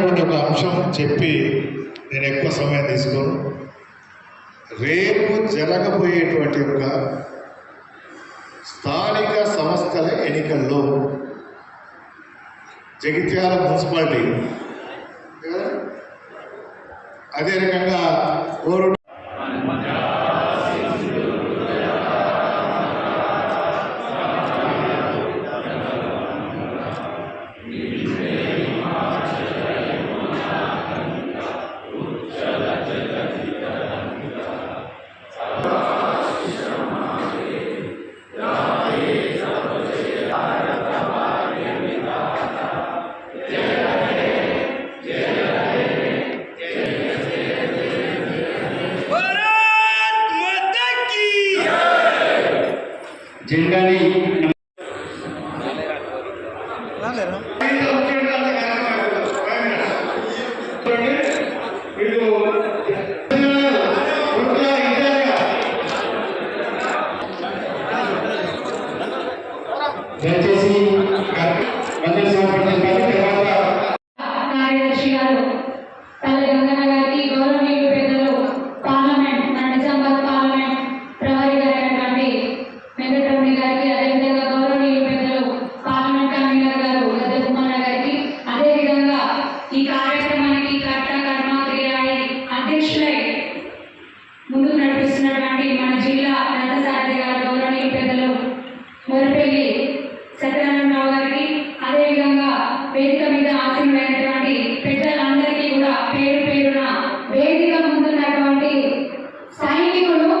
ముఖ్యమైనటువంటి ఒక అంశం చెప్పి నేను ఎక్కువ సమయం తీసుకోను. రేపు జరగబోయేటువంటి ఒక స్థానిక సంస్థల ఎన్నికల్లో జగిత్యాల మున్సిపాలిటీ అదే రకంగా ఓరు Yeah. ఉన్నటువంటి సైనికులు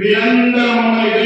మీరందరూ మమ్మల్ని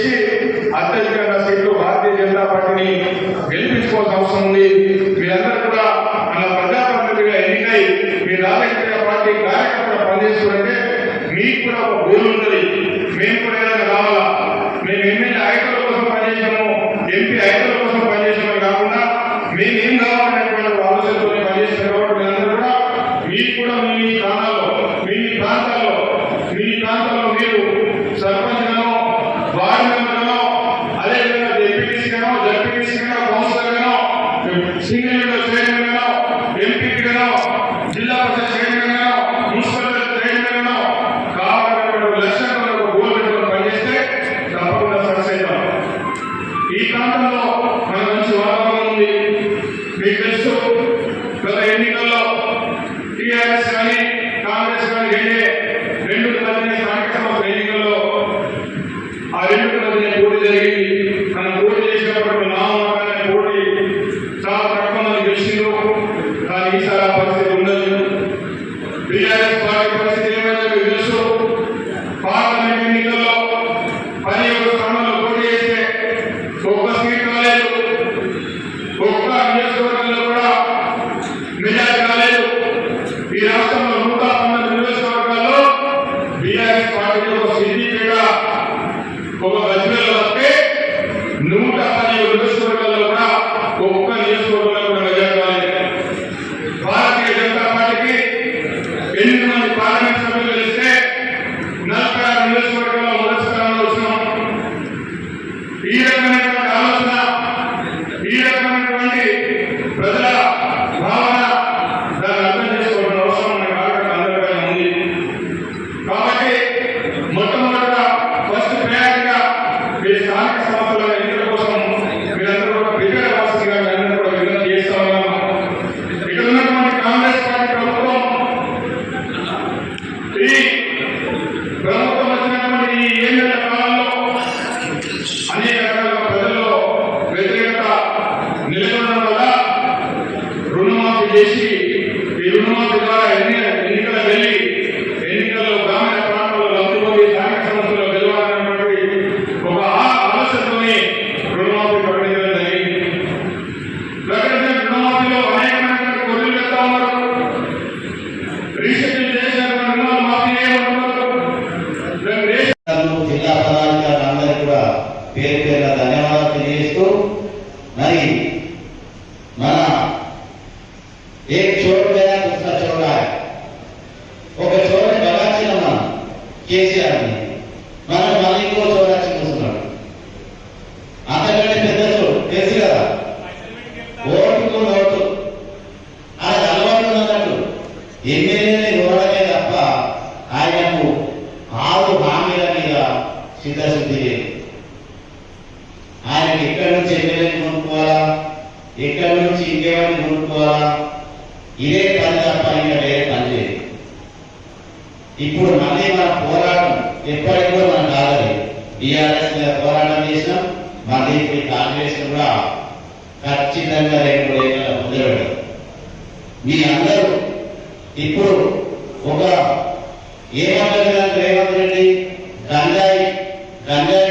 చేసి అత్యధికంగా సీట్లు భారతీయ జనతా పార్టీని గెలిపించుకోవాల్సిన అవసరం ఉంది. మీరందరూ కూడా మన ప్రజాప్రతినిధిగా ఎన్నికై మీ రాజకీయ పార్టీ కార్యకర్తగా పనిచేస్తుంటే మీకు కూడా ఒక గోల్ ఉంటుంది మేము కూడా ఏదైనా కావాలా మేము ఎమ్మెల్యే ఐదు కోసం పనిచేసాము ఎంపీ ఐదు E Ele ఖచ్చితంగా రెండు వేల కుదరడు మీ అందరూ ఇప్పుడు ఒక ఏమంటారు రేవంత్ రెడ్డి గంజాయి గంజాయి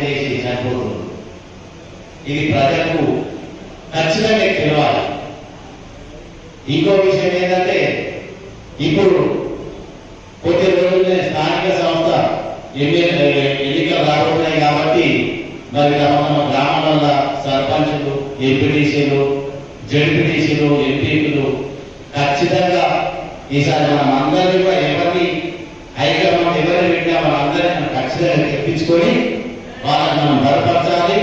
చేసి చనిపోతుంది ఇది ప్రజలకు ఖచ్చితంగా తెలియాలి. ఇంకో విషయం ఏంటంటే ఇప్పుడు కొద్ది రోజులు స్థానిక సంస్థ ఎన్నికలు రాబోతున్నాయి కాబట్టి మరి మన గ్రామాల సర్పంచులు ఎంపీటీసీలు జడ్పీటీసీలు ఎంపీలు ఖచ్చితంగా ఈసారి మనం అందరినీ కూడా ఎవరిని హైకమాండ్ ఎవరిని పెట్టినా మనం అందరినీ ఖచ్చితంగా తెప్పించుకొని వాళ్ళకి మనం బలపరచాలి